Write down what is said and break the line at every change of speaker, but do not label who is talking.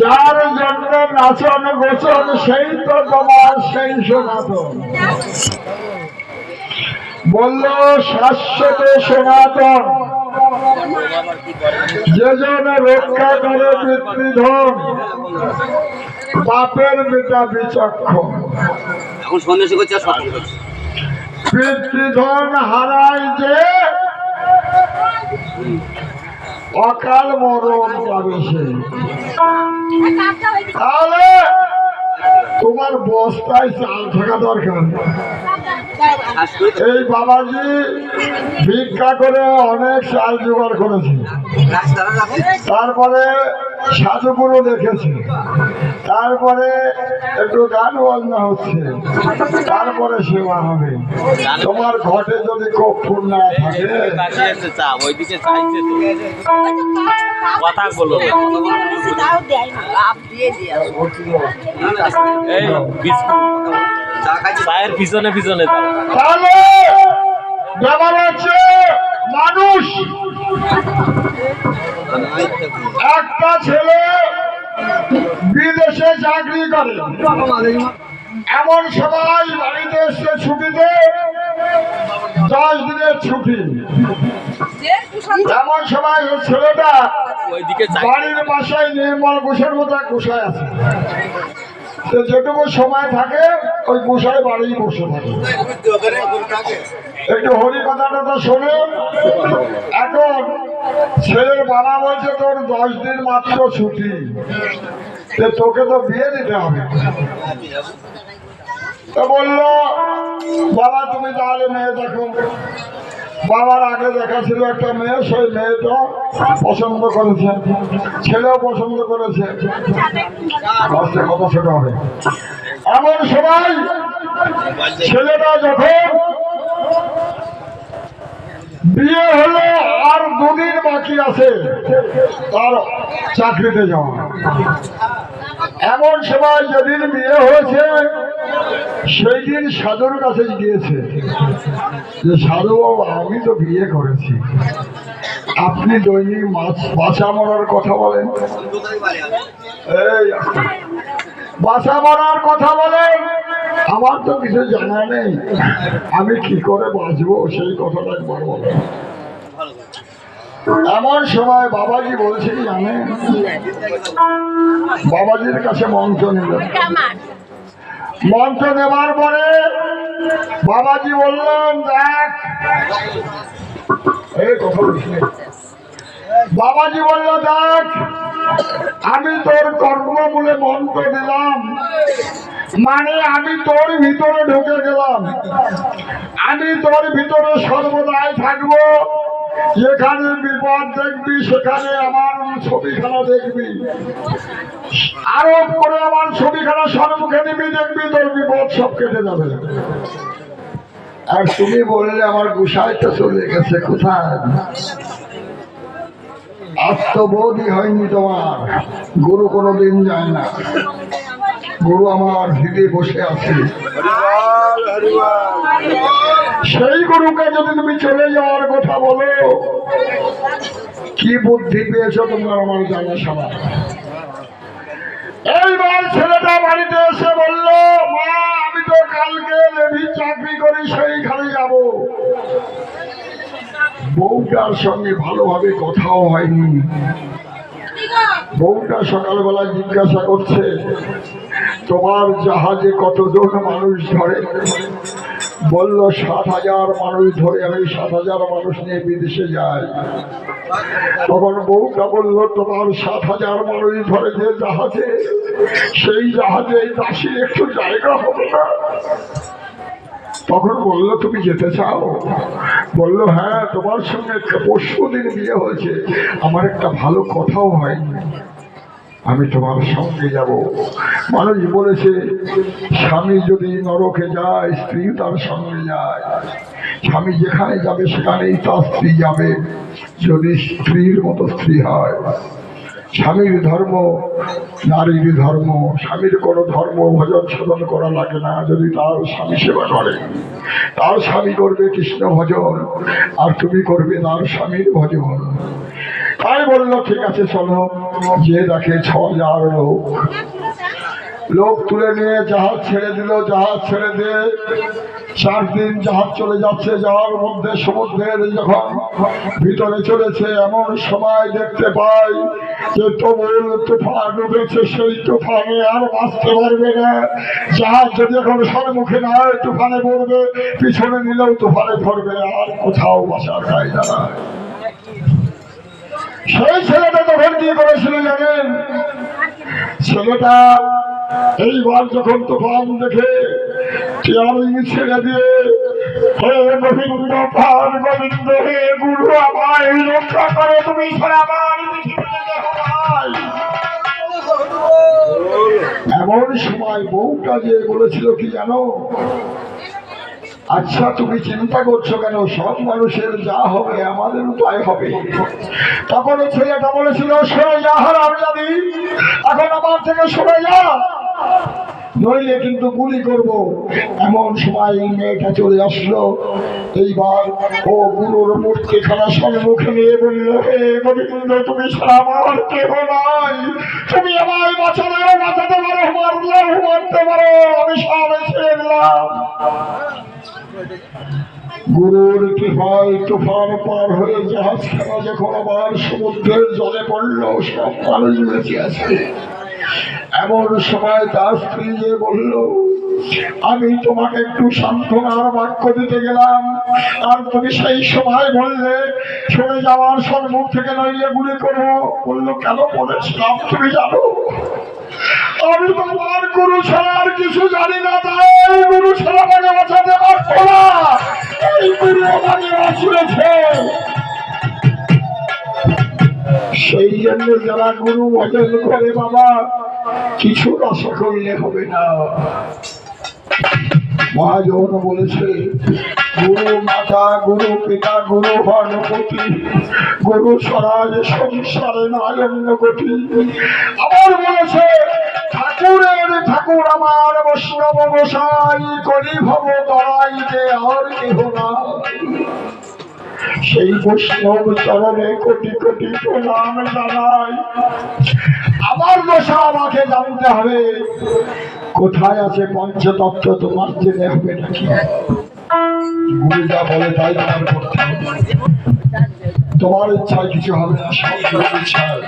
যার জন্য নাচন গোচন সেই তো তোমার সেই সনাতন। বলল শাশ্বত সনাতন। যে জন রক্ষা করে পিতৃধন বাপের বেটা বিচক্ষণ।
এখন সন্ন্যাসী করছে
পিতৃধন হারায় যে অকাল মরণ পাবে সে তাহলে তোমার বস্তায় চাল থাকা দরকার। এই বাবাজি ভিক্ষা করে অনেক চাল জোগাড় করেছে। তারপরে সাধুগুরু দেখেছে। তারপরে একটু গান বাজনা হচ্ছে। তারপরে সেবা হবে। তোমার ঘটে যদি কক্ষুর না থাকে।
কথা বলো চায়ের পিছনে পিছনে
তাহলে ব্যাপার হচ্ছে মানুষ। একটা ছেলে বিদেশে চাকরি করে। এমন সবাই বাড়িতে এসে ছুটিতে। দশ দিনের ছুটি। এমন সময় ওই ছেলেটা বাড়ির বাসায় নির্মল ঘোষের মতো গোসাই আছে। যেটুকু সময় থাকে, ওই গোসাই বাড়ি বসে থাকে। একটু হরি কথাটা তো শোনে। এখন ছেলের বাবা বলছে, তোর দশ দিন মাত্র ছুটি। তোকে তো বিয়ে দিতে হবে। তো বলল, বাবা, তুমি তাহলে মেয়ে দেখো। বাবার আগে দেখা ছিল একটা মেয়ে, সেই মেয়েটা পছন্দ করেছে। ছেলেও পছন্দ করেছে। কত ছোট হবে। এমন সময় ছেলেটা যখন বিয়ে হলো আর বাকি আছে? তার চাকরিতে যাওয়া। এমন সময় যেদিন বিয়ে হয়েছে, সেই দিন সাধুর কাছে গিয়েছে যে, সাধু আমি তো বিয়ে করেছি। আপনি দৈনিক মাছ বাঁচা মরার কথা বলেন। এই বাসা মরার কথা বলেন। আমার তো কিছু জানা নেই। আমি কি করে বাঁচবো? সেই কথাটা একবার বলেন। এমন সময় বাবাজি বলছে জানেন, বাবাজির কাছে মঞ্চ নিল মন্ত্র নেবার পরে বাবাজি বললেন, দেখ, এই কথা বাবাজি বলল, দেখ, আমি তোর কর্ম বলে মন্ত্র দিলাম। মানে আমি তোর ভিতরে ঢুকে গেলাম। আমি তোর ভিতরে সর্বদাই থাকব। যেখানে বিপদ দেখবি, সেখানে আমার ছবিখানা দেখবি। আরোপ করে আমার ছবিখানা সম্মুখে নিবি দেখবি তোর বিপদ সব কেটে যাবে। আর তুমি বললে আমার গুসাইটা চলে গেছে, কোথায়? আত্মবোধই হয়নি তোমার। গুরু কোনোদিন যায় না। গুরু আমার হৃদয়ে বসে আছে। সেই গরুকে যদি তুমি চলে যাওয়ার কথা বলো, কি বুদ্ধি পেয়েছ তোমরা আমার জানা সবাই এইবার ছেলেটা বাড়িতে এসে বলল, মা, আমি তো কালকে লেভি চাকরি করি, সেইখানে যাব। বউটার সঙ্গে ভালোভাবে কথাও হয়নি। বউটা সকালবেলা জিজ্ঞাসা করছে, তোমার জাহাজে কতজন মানুষ ধরে? বলল, সাত হাজার মানুষ ধরে আমি সাত হাজার মানুষ নিয়ে বিদেশে যাই। তখন বউটা বলল, তোমার সাত হাজার মানুষ ধরে যে জাহাজে, সেই জাহাজে দাসীর একটু জায়গা হবে না? তখন বলল, তুমি যেতে চাও? বলল হ্যাঁ তোমার সঙ্গে পরশু দিন বিয়ে হয়েছে। আমার একটা ভালো কথাও হয়নি। আমি তোমার সঙ্গে যাব। মানুষ বলেছে, স্বামী যদি নরকে যায়, স্ত্রী তার সঙ্গে যায়। স্বামী যেখানে যাবে, সেখানেই তার স্ত্রী যাবে। যদি স্ত্রীর মতো স্ত্রী হয় স্বামীর ধর্ম, নারীর ধর্ম, স্বামীর কোনো ধর্ম ভজন সাধন করা লাগে না যদি তার স্বামী সেবা করে। তার স্বামী করবে কৃষ্ণ ভজন, আর তুমি করবে তার স্বামীর ভজন। তাই বলল, ঠিক আছে, চলো। যে দেখে ছ হাজার লোক লোক তুলে নিয়ে জাহাজ ছেড়ে দিল, জাহাজ ছেড়ে দিয়ে চার দিন জাহাজ চলে যাচ্ছে, যাওয়ার মধ্যে সমুদ্রের যখন ভিতরে চলেছে, এমন সময় দেখতে পাই যে তবুল তুফান উঠেছে। সেই তুফানে আর বাঁচতে পারবে না। জাহাজ যদি এখন সম্মুখে না হয় তুফানে পড়বে, পিছনে নিলেও তুফানে ধরবে আর কোথাও বাঁচার কায়দা না সেই ছেলেটা তখন কি করেছিল জানেন? ছেলেটা এইবার যখন তুফান দেখে তুমি। এমন সময় বউটা যে বলেছিল, কি জানো? আচ্ছা তুমি চিন্তা করছ কেন? সব মানুষের যা হবে আমাদের উপায় হবে। তখন ছেলেটা বলেছিল, সরে যা হারাম জানি এখন আমার থেকে সরে যা। নইলে কিন্তু গুলি করব। এমন সময় মেয়েটা চলে আসলো। এইবার ও গুরুর মূর্তি খানা সম্মুখে নিয়ে বলল, হে গোবিন্দ, তুমি আমার কেহ নাই। তুমি আমায় বাঁচালেও বাঁচাতে পারো মারলেও মারতে পারো। আমি সব ছেড়ে দিলাম গুরুর কৃপায় তুফান পার হয়ে জাহাজ খেলা যখন আবার সমুদ্রের জলে পড়ল, সব মানুষ বেঁচে আছে। এমন সময় তার স্ত্রী যে বলল, আমি তোমাকে একটু সান্ত্বনার বাক্য দিতে গেলাম। আর তুমি সেই সময় বললে সরে যাওয়ার সম্মুখ থেকে নইলে গুলি করব। বলল, কেন বলেছিলাম তুমি জানো? আমি তোমার গুরু ছাড়া আর কিছু জানি না, তাই গুরু ছাড়া আমাকে বাঁচাতে পারতো না। এই গুরু আমাকে বাঁচিয়েছে। সেই জন্য যারা গুরু ভজন করে বাবা কিছু আশা করলে হবে না। মহাজন বলেছে, গুরু মাতা, গুরু পিতা, গুরু হরপতি গুরু স্বরাজ, সংসারে নারায়ণ গতি। আবার বলেছে, ঠাকুরের ঠাকুর আমার বৈষ্ণব গোসাই করি ভব তরাইতে আর কেহ নাই। সেই বৈষ্ণব চরণে কোটি কোটি প্রণাম জানাই। আমার দশা আমাকে জানতে হবে। কোথায় আছে পঞ্চতত্ত্ব? তোমার জেনে হবে নাকি? বলে, তাই করতে তোমার ইচ্ছায় কিছু হবে না, সব ইচ্ছায়।